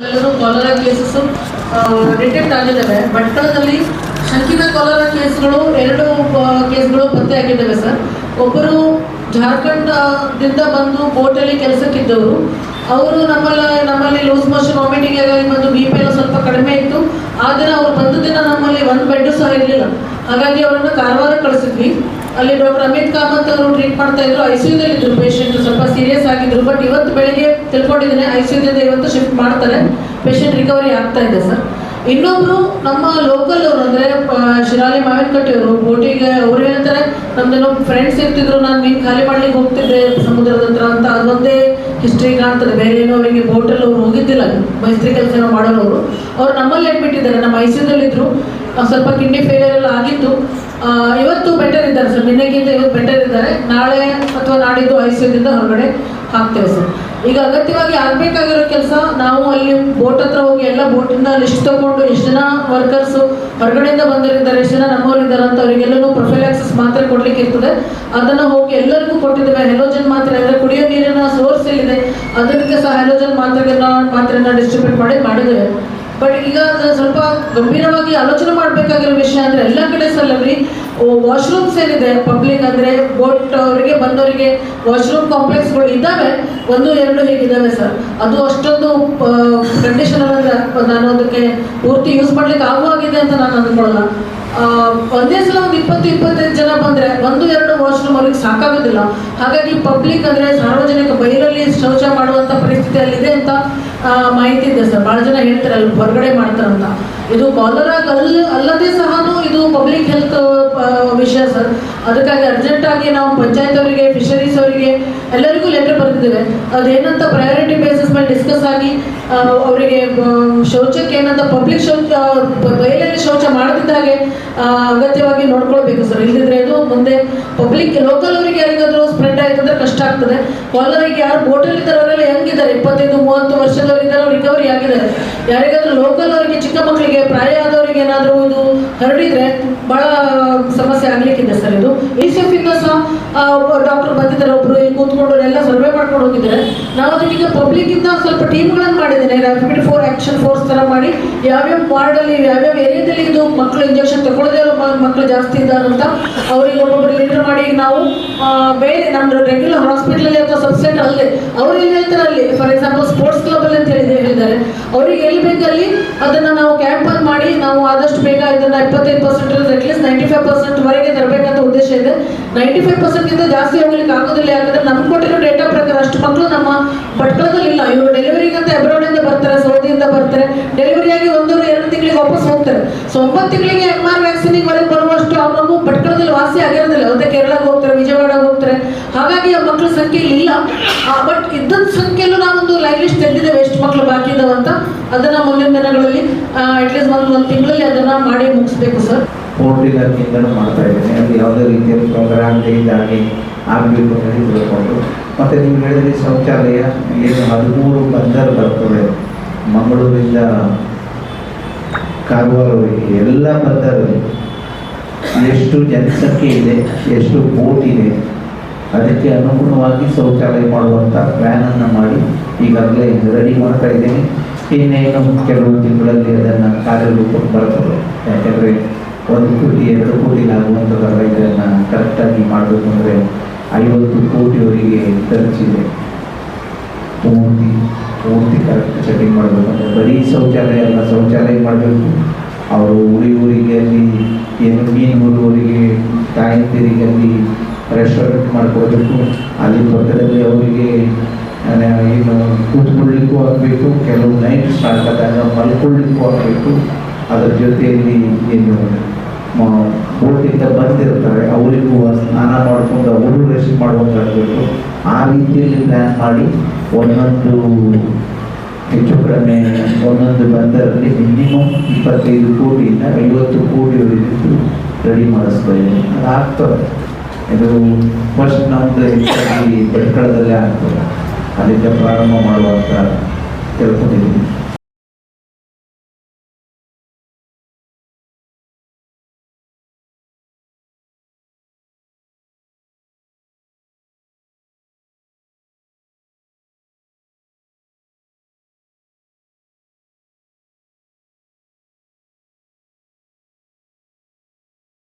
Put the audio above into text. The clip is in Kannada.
ಕಾಲರಾ ಕೇಸಸ್ ಡಿಟೆಕ್ಟ್ ಆಗಿದ್ದಾವೆ. ಭಟ್ಕಳದಲ್ಲಿ ಶಂಕಿತ ಕಾಲರಾ ಕೇಸ್ಗಳು ಎರಡು ಕೇಸ್ಗಳು ಪತ್ತೆಯಾಗಿದ್ದಾವೆ ಸರ್ ಒಬ್ಬರು ಜಾರ್ಖಂಡದಿಂದ ಬಂದು ಬೋಟಲ್ಲಿ ಕೆಲಸಕ್ಕಿದ್ದವರು. ಅವರು ನಮ್ಮಲ್ಲ, ನಮ್ಮಲ್ಲಿ ಲೂಸ್ ಮೋಷನ್ ವಾಮಿಟಿಂಗ್ ಆಗಿ ಬಂದು ಬಿ ಪಿ ಎಲ್ಲ ಸ್ವಲ್ಪ ಕಡಿಮೆ ಇತ್ತು. ಆ ದಿನ ಅವ್ರು ಬಂದ ದಿನ ನಮ್ಮಲ್ಲಿ ಒಂದು ಇರಲಿಲ್ಲ. ಹಾಗಾಗಿ ಅವರನ್ನು ಕಾರವಾರ ಕಳಿಸಿದ್ವಿ. ಅಲ್ಲಿ ಡಾಕ್ಟರ್ ಅಮಿತ್ ಕಾಮತ್ ಅವರು ಟ್ರೀಟ್ ಮಾಡ್ತಾ ಇದ್ರು. ಐ ಸಿ ಇದ್ರು ಪೇಷಂಟ್ ಸ್ವಲ್ಪ ಸೀರಿಯಸ್ ಆಗಿದ್ರು. ಬಟ್ ಇವತ್ತು ಬೆಳಿಗ್ಗೆ ತಿಳ್ಕೊಂಡಿದ್ದೇನೆ ಐ ಸಿ ಇವತ್ತು ಶಿಫ್ಟ್ ಮಾಡ್ತಾರೆ. ಪೇಷಂಟ್ ರಿಕವರಿ ಆಗ್ತಾ ಇದೆ ಸರ್. ಇನ್ನೊಬ್ರು ನಮ್ಮ ಲೋಕಲ್ ಅವರು ಅಂದ್ರೆ ಶಿರಾಲಿ ಮಾವಿನಕಟ್ಟೆ ಅವರು ಬೋಟಿಗೆ ಅವ್ರು ಹೇಳ್ತಾರೆ ನಮ್ದೇನೋ ಫ್ರೆಂಡ್ಸ್ ಇರ್ತಿದ್ರು. ನಾನು ಮೀನು ಖಾಲಿ ಮಾಡ್ಲಿಕ್ಕೆ ಹೋಗ್ತಿದ್ದೆ ಸಮುದ್ರದ ಹತ್ರ ಅಂತ ಅದೊಂದೇ ಹಿಸ್ಟ್ರಿ ಕಾಣ್ತದೆ. ಬೇರೆ ಏನೋ ಅವರಿಗೆ ಬೋಟಲ್ಲಿ ಅವ್ರು ಹೋಗಿದ್ದಿಲ್ಲ. ಮೈಸ್ತ್ರಿ ಕೆಲಸ ಮಾಡೋರು ಅವರು. ನಮ್ಮಲ್ಲಿ ಬಿಟ್ಟಿದ್ದಾರೆ ನಮ್ಮ ಐ ಸಿ ಇದ್ರು. ಆ, ಸ್ವಲ್ಪ ಕಿಡ್ನಿ ಫೇಲಿಯರ್ ಆಗಿತ್ತು. ಇವತ್ತು ಬೆಟರ್ ಇದ್ದಾರೆ ಸರ್ ನಿನ್ನೆಗಿಂತ ಇವತ್ತು ಬೆಟರ್ ಇದ್ದಾರೆ. ನಾಳೆ ಅಥವಾ ನಾಡಿದ್ದು ಐ ಸಿ ಹೊರಗಡೆ ಹಾಕ್ತೇವೆ ಸರ್ ಈಗ ಅಗತ್ಯವಾಗಿ ಆಗಬೇಕಾಗಿರೋ ಕೆಲಸ, ನಾವು ಅಲ್ಲಿ ಬೋಟ್ ಹತ್ರ ಹೋಗಿ ಎಲ್ಲ ಬೋಟಿಂದ ಲಿಸ್ಟ್ ತಗೊಂಡು ಎಷ್ಟು ಜನ ವರ್ಕರ್ಸ್ ಹೊರಗಡೆಯಿಂದ ಬಂದಿರಿದ್ದಾರೆ ಎಷ್ಟು ಜನ ನಮ್ಮವರಿದ್ದಾರೆ ಅಂತ ಅವರಿಗೆಲ್ಲನೂ ಪ್ರೊಫೈಲಾಕ್ಸಿಸ್ ಮಾತ್ರೆ ಕೊಡ್ಲಿಕ್ಕೆ ಇರ್ತದೆ. ಅದನ್ನ ಹೋಗಿ ಎಲ್ಲರಿಗೂ ಕೊಟ್ಟಿದ್ದೇವೆ. ಹೆಲೋಜನ್ ಮಾತ್ರೆ ಅಂದರೆ ಕುಡಿಯೋ ನೀರಿನ ಸೋರ್ಸ್ ಎಲ್ಲಿದೆ, ಅದಕ್ಕೆ ಸಹ ಹೆಲೋಜನ್ ಮಾತ್ರೆಗಳನ್ನ ಮಾತ್ರೆನ ಡಿಸ್ಟ್ರಿಬ್ಯೂಟ್ ಮಾಡಿ ಮಾಡಿದ್ದೇವೆ. ಬಟ್ ಈಗ ಸ್ವಲ್ಪ ಗಂಭೀರವಾಗಿ ಆಲೋಚನೆ ಮಾಡಬೇಕಾಗಿರೋ ವಿಷಯ ಅಂದ್ರೆ ಎಲ್ಲ ಕಡೆ ಸಲ್ಲವ್ರಿ ವಾಶ್ರೂಮ್ಸ್ ಏನಿದೆ ಪಬ್ಲಿಕ್ ಅಂದ್ರೆ ಬೋಟ್ ಅವರಿಗೆ ಬಂದವರಿಗೆ ವಾಶ್ರೂಮ್ ಕಾಂಪ್ಲೆಕ್ಸ್ಗಳು ಇದ್ದಾವೆ, ಒಂದು, ಎರಡು ಹೀಗಿದ್ದಾವೆ ಸರ್ ಅದು ಅಷ್ಟೊಂದು ಕಂಡೀಷನ್ ನಾನು ಅದಕ್ಕೆ ಪೂರ್ತಿ ಯೂಸ್ ಮಾಡ್ಲಿಕ್ಕೆ ಆಗುವಾಗಿದೆ ಅಂತ ನಾನು ಅಂದ್ಕೊಳ್ಳಲ್ಲ. ಒಂದೇ ಸಲ ಒಂದು ಇಪ್ಪತ್ತು, ಇಪ್ಪತ್ತೈದು ಜನ ಬಂದ್ರೆ ಒಂದು, ಎರಡು ವಾಶ್ರೂಮ್ ಅವ್ರಿಗೆ ಸಾಕಾಗೋದಿಲ್ಲ. ಹಾಗಾಗಿ ಪಬ್ಲಿಕ್ ಅಂದ್ರೆ ಸಾರ್ವಜನಿಕ ಬೈರಲ್ಲಿ ಶೌಚ ಮಾಡುವಂತ ಪರಿಸ್ಥಿತಿ ಅಲ್ಲಿದೆ ಅಂತ ಮಾಹಿತಿ ಇದೆ ಸರ್. ಬಹಳ ಜನ ಹೇಳ್ತಾರೆ ಅಲ್ಲಿ ಹೊರಗಡೆ ಮಾಡ್ತಾರಂತ. ಇದು ಕಾಲರಾ ಅಲ್ಲ ಅಲ್ಲದೆ ಸಹ ಇದು ಪಬ್ಲಿಕ್ ಹೆಲ್ತ್ ವಿಷಯ ಸರ್ ಅದಕ್ಕಾಗಿ ಅರ್ಜೆಂಟ್ ಆಗಿ ನಾವು ಪಂಚಾಯತ್ ಅವರಿಗೆ ಫಿಶರೀಸ್ ಅವರಿಗೆ ಎಲ್ಲರಿಗೂ ಲೆಟರ್ ಬರೆದಿದ್ದೇವೆ. ಅದೇನಂತ ಪ್ರಯಾರಿಟಿ ಬೇಸಿಸ್ ಮೇಲೆ ಡಿಸ್ಕಸ್ ಆಗಿ ಅವರಿಗೆ ಶೌಚಕ್ಕೆ ಏನಂತ ಪಬ್ಲಿಕ್ ಶೌಚ ಬಯಲಲ್ಲಿ ಶೌಚ ಮಾಡದಿದ್ದ ಹಾಗೆ ಅಗತ್ಯವಾಗಿ ನೋಡ್ಕೊಳ್ಬೇಕು ಸರ್ ಇಲ್ಲದಿದ್ರೆ ಇದು ಮುಂದೆ ಪಬ್ಲಿಕ್ ಲೋಕಲ್ ಅವರಿಗೆ ಯಾರಿಗಾದ್ರೂ ಸ್ಪ್ರೆಡ್ ಆಯ್ತಂದ್ರೆ ಕಷ್ಟ ಆಗ್ತದೆ. ಕಾಲರಿಗೆ ಯಾರು ಬೋಟಲ್ ಇದ್ದಾರೆ ಅವರೆಲ್ಲ ಹೆಂಗಿದ್ದಾರೆ? ಇಪ್ಪತ್ತೈದು, ಮೂವತ್ತು ವರ್ಷದವರು ಇದ್ದಾರೆ ರಿಕವರಿ ಆಗಿದ್ದಾರೆ. ಯಾರಿಗಾದ್ರೂ ಲೋಕಲ್ ಅವರಿಗೆ ಚಿಕ್ಕ ಮಕ್ಕಳಿಗೆ ಪ್ರಾಯ ಆದವರಿಗೆ ಏನಾದರೂ ಇದು ಹರಡಿದ್ರೆ ಬಹಳ ಸಮಸ್ಯೆ ಆಗ್ಲಿಕ್ಕಿದೆ ಸರ್ ಇದು. ಇಂದ ಸಹ ಡಾಕ್ಟರ್ ಬಂದಿದ್ದಾರೆ, ಒಬ್ರು ಕೂತ್ಕೊಂಡು ಎಲ್ಲ ಸರ್ವೆ ಮಾಡ್ಕೊಂಡು ಹೋಗಿದ್ದಾರೆ. ನಾವು ಅದಕ್ಕೀಗ ಪಬ್ಲಿಕ್ ಇಂದ ಸ್ವಲ್ಪ ಟೀಮ್ಗಳನ್ನು ಮಾಡಿದ್ದೇನೆ. ರ್ಯಾಪಿಡ್ ಫೋರ್ ಆಕ್ಷನ್ ಫೋರ್ಸ್ ತರ ಮಾಡಿ ಯಾವ್ಯಾವ ವಾರ್ಡಲ್ಲಿ ಯಾವ್ಯಾವ ಏರಿಯಾದಲ್ಲಿ ಇದು ಮಕ್ಕಳು ಇಂಜೆಕ್ಷನ್ ತಗೊಳ್ಳದೇ ಮಕ್ಕಳು ಜಾಸ್ತಿ ಇದ್ದಾರೆ ಅಂತ ಅವ್ರಿಗೆ ಒಬ್ಬೊಬ್ಬರು ಲೀಡರ್ ಮಾಡಿ ನಾವು ಬೇರೆ ನಮ್ಮ ರೆಗ್ಯುಲರ್ ಹಾಸ್ಪಿಟಲ್ ಅಥವಾ ಸಬ್ಸೆಂಟ್ ಅಲ್ಲದೆ ಅವ್ರು ಎಲ್ಲಿ ಹೇಳ್ತಾರೆ ಅಲ್ಲಿ? ಫಾರ್ ಎಕ್ಸಾಂಪಲ್ ಸ್ಪೋರ್ಟ್ಸ್ ಕ್ಲಬ್ ಅಲ್ಲಿ ಅಂತ ಹೇಳಿದ್ದಾರೆ ಅವ್ರಿಗೆ ಎಲ್ಲಿ ಬೇಕಲ್ಲಿ ಅದನ್ನ ನಾವು ಕ್ಯಾಂಪ್ ಅಲ್ಲಿ ಮಾಡಿ ನಾವು ಆದಷ್ಟು ಬೇಗ ಇದನ್ನ ಇಪ್ಪತ್ತೈದು percent at least ninety five percent ವರೆಗೆ ತರಬೇಕಂತ ಉದ್ದೇಶ ಇದೆ. ನೈಂಟಿ ಫೈವ್ ಪರ್ಸೆಂಟ್ ಇಂದ ಜಾಸ್ತಿ ಹೋಗ್ಲಿಕ್ಕೆ ಆಗೋದಿಲ್ಲ, ಯಾಕಂದ್ರೆ ನಮ್ಗೆ ಕೊಟ್ಟಿರೋ ಡೇಟಾ ಪ್ರಕಾರ ಅಷ್ಟು ಮಕ್ಕಳು ನಮ್ಮ ಭಟ್ಕಳದಲ್ಲಿ ಇಲ್ಲ. ಇವರು ಡೆಲಿವರಿಗಂತ ಇಂದ ಬರ್ತಾರೆ ಸೌದಿಯಿಂದ ಬರ್ತಾರೆ. ಡೆಲಿವರಿ ಆಗಿ ಒಂದೂರು ಎರಡು ತಿಂಗಳಿಗೆ ವಾಪಸ್ ಹೋಗ್ತಾರೆ. ಸೊ ಒಂಬತ್ತು ತಿಂಗಳಿಗೆ ಎಂ ಆರ್ ವ್ಯಾಕ್ಸಿನಿಗೆ ವರೆಗೆ ಬರುವಷ್ಟು ಅವ್ರು ಮಗು ಭಟ್ಕಳದಲ್ಲಿ ವಾಸಿ ಆಗಿರೋದಿಲ್ಲ. ಮತ್ತೆ ಕೇರಳಕ್ಕೆ ಹೋಗ್ತಾರೆ ವಿಜಯವಾಡ ಹೋಗ್ತಾರೆ. ಹಾಗಾಗಿ ಆ ಮಕ್ಕಳ ಸಂಖ್ಯೆ ಇಲ್ಲ ಬಟ್ ಇದ್ದ ನಾವೊಂದು ಲೈವ್ ಲಿಸ್ಟ್ ತೆಗೆದಿದ್ದೇವೆ ಎಷ್ಟು ಮಕ್ಕಳು ಬಾಕಿ ಇದಾವೆ ಅಂತ. ಅದನ್ನ ಮುಂದಿನ ದಿನಗಳಲ್ಲಿ ಅಟ್ಲೀಸ್ಟ್ ಒಂದು ಒಂದು ತಿಂಗಳಲ್ಲಿ ಅದನ್ನ ಮಾಡಿ ಮುಗಿಸ್ಬೇಕು ಸರ್ ಪೋರ್ಟ್ ಇಲಾಖೆಯಿಂದಲೂ ಮಾಡ್ತಾ ಇದ್ದೇನೆ ಅದು ಯಾವುದೇ ರೀತಿಯ ಪ್ರೋಗ್ರಾಮ್ ಇದಾಗಿ ಆಗಬೇಕು ತಿಳ್ಕೊಂಡು. ಮತ್ತು ನೀವು ಹೇಳಿದ್ರಿ ಶೌಚಾಲಯ, ಏನು ಹದಿಮೂರು ಬಂದರು ಬರ್ತದೆ ಮಂಗಳೂರಿಂದ ಕಾರವಾರವರೆಗೆ ಎಲ್ಲ ಬಂದರು. ಎಷ್ಟು ಜನಸಂಖ್ಯೆ ಇದೆ, ಎಷ್ಟು ಬೋಟ್ ಇದೆ. ಅದಕ್ಕೆ ಅನುಗುಣವಾಗಿ ಶೌಚಾಲಯ ಮಾಡುವಂಥ ಪ್ಲ್ಯಾನನ್ನು ಮಾಡಿ ಈಗಾಗಲೇ ರೆಡಿ ಮಾಡ್ತಾ ಇದ್ದೀನಿ. ಇನ್ನೇನು ಕೆಲವು ತಿಂಗಳಲ್ಲಿ ಅದನ್ನು ಕಾರ್ಯರೂಪಕ್ಕೆ ಬರ್ತದೆ. ಯಾಕೆಂದರೆ ಒಂದು ಕೋಟಿ, ಎರಡು ಕೋಟಿ ಆಗುವಂಥದ್ದಲ್ಲ ಇದನ್ನು ಕರೆಕ್ಟಾಗಿ ಮಾಡಬೇಕು ಅಂದರೆ ಐವತ್ತು ಕೋಟಿಯವರಿಗೆ ತರಿಸಿದೆ ಪೂರ್ತಿ ಪೂರ್ತಿ ಕರೆಕ್ಟ್ ಸೆಟ್ಟಿಂಗ್ ಮಾಡಬೇಕು ಅಂದರೆ ಬರೀ ಶೌಚಾಲಯ ಅಲ್ಲ, ಶೌಚಾಲಯ ಮಾಡಬೇಕು. ಅವರು ಊರಿ ಊರಿಗೆ ಅಲ್ಲಿ ಏನು ಮೀನು ತಾಯಿ ಅಲ್ಲಿ ರೆಸ್ಟೋರೆಂಟ್ ಮಾಡಿಕೊಡ್ಬೇಕು ಅಲ್ಲಿ ಪಕ್ಕದಲ್ಲಿ ಅವರಿಗೆ ಏನು, ಕೂತ್ಕೊಳ್ಳಿಕ್ಕೂ ಆಗಬೇಕು. ಕೆಲವು ನೈಟ್ ಸ್ಟಾರ್ಟ್ ಆದಾಗ ಮಲ್ಕೊಳ್ಳಿಕ್ಕೂ ಆಗಬೇಕು. ಅದರ ಜೊತೆಯಲ್ಲಿ ಏನು ಬೋಟಿಂದ ಬಂದಿರ್ತಾರೆ. ಅವರಿಗೂ ಸ್ನಾನ ಮಾಡಿಕೊಂಡು ಅವರು ರೆಸ್ಟ್ ಮಾಡುವಂತಾಗಬೇಕು. ಆ ರೀತಿಯಲ್ಲಿ ಪ್ಲ್ಯಾನ್ ಮಾಡಿ ಒಂದೊಂದು ಹೆಚ್ಚು ಕಡಿಮೆ ಒಂದೊಂದು ಬಂದರಲ್ಲಿ ಮಿನಿಮಮ್ ಇಪ್ಪತ್ತೈದು ಕೋಟಿಯಿಂದ ಐವತ್ತು ಕೋಟಿವರೆಗೂ ರೆಡಿ ಮಾಡಿಸ್ತಾ ಇದ್ದೀನಿ ಅದು ಆಗ್ತದೆ ಇದು ಫಸ್ಟ್ ನಮ್ಮದು ಹೆಚ್ಚಾಗಿ ಭಟ್ಕಳದಲ್ಲೇ ಆಗ್ತದೆ. ಅಲ್ಲಿಂದ ಪ್ರಾರಂಭ ಮಾಡುವಂತ ತಿಳ್ಕೊಂಡಿದ್ದೀನಿ.